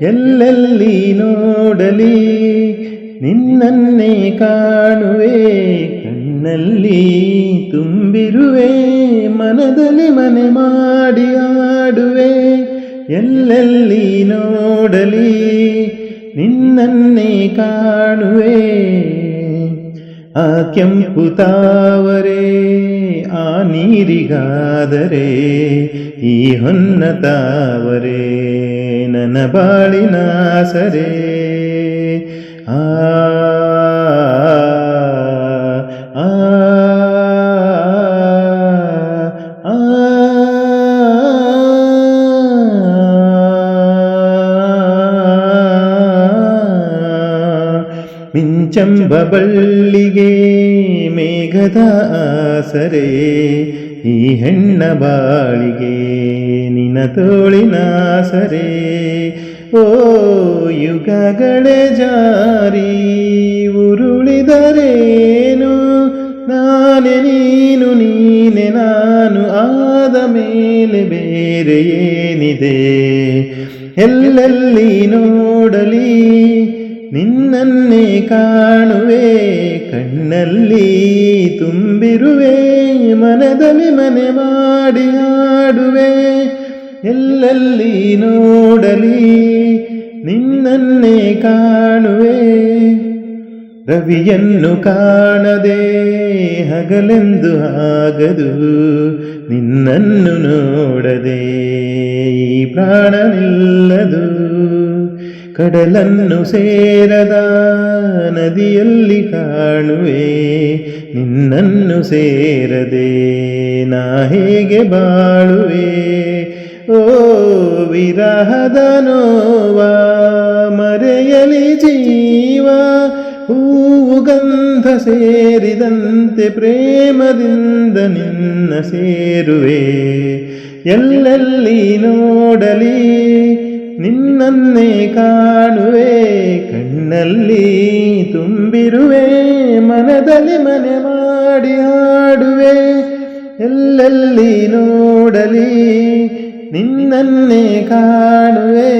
ಎಲ್ಲೆಲ್ಲಿ ನೋಡಲಿ ನಿನ್ನನ್ನೇ ಕಾಣುವೆ, ಕಣ್ಣಲ್ಲಿ ತುಂಬಿರುವೆ, ಮನದಲ್ಲಿ ಮನೆ ಮಾಡಿ ಆಡುವೆ. ಎಲ್ಲೆಲ್ಲಿ ನೋಡಲಿ ನಿನ್ನನ್ನೇ ಕಾಣುವೆ. ಆ ಕೆಂಪು ತಾವರೆ, ಆ ನೀರಿಗಾದರೆ ಈ ಹೊನ್ನ ತಾವರೆ. ನನ್ನ ಬಾಳಿನ ಸರೆ ಆ ಮಿಂಚಂಬ ಬಳ್ಳಿಗೆ ಮೇಘದ ಆಸರೆ ಈ ಹೆಣ್ಣ ಬಾಳಿಗೆ ನಿನ ತೋಳಿನ ಸರೆ ಓ ಯುಗಗಳೇ ಜಾರಿ, ಉರುಳಿದರೇನು? ನಾನೇ ನೀನು, ನೀನೆ ನಾನು, ಆದ ಮೇಲೆ ಬೇರೆ ಏನಿದೆ? ಎಲ್ಲೆಲ್ಲಿ ನೋಡಲಿ, ನಿನ್ನನ್ನೇ ಕಾಣುವೆ, ಕಣ್ಣಲ್ಲಿ ತುಂಬಿರುವೆ, ಮನದಲ್ಲಿ ಮನೆ ಮಾಡಿ ಆಡುವೆ ಎಲ್ಲೆಲ್ಲಿ ನೋಡಲಿ, ನಿನ್ನನ್ನೇ ಕಾಣುವೆ. ರವಿಯನ್ನು ಕಾಣದೆ ಹಗಲೆಂದು ಆಗದು, ನಿನ್ನನ್ನು ನೋಡದೆ ಈ ಪ್ರಾಣ ನಿಲ್ಲದು ಕಡಲನ್ನು ಸೇರದ ನದಿಯಲ್ಲಿ ಕಾಣುವೆ, ನಿನ್ನನ್ನು ಸೇರದೆ ನಾ ಹೇಗೆ ಬಾಳುವೆ. ಓ ಮರೆಯಲಿ ಜೀವ ಗಂಧ ಸೇರಿದಂತೆ ಪ್ರೇಮದಿಂದ ನಿನ್ನ ಸೇರುವೆ. ಎಲ್ಲೆಲ್ಲಿ ನೋಡಲಿ, ನಿನ್ನನ್ನೇ ಕಾಣುವೆ, ಕಣ್ಣಲ್ಲಿ ತುಂಬಿರುವೆ, ಮನದಲ್ಲಿ ಮನೆ ಮಾಡಿ ಆಡುವೆ ಎಲ್ಲೆಲ್ಲಿ ನೋಡಲಿ ನಿನ್ನನ್ನೇ ಕಾಣುವೆ ಆಹಾ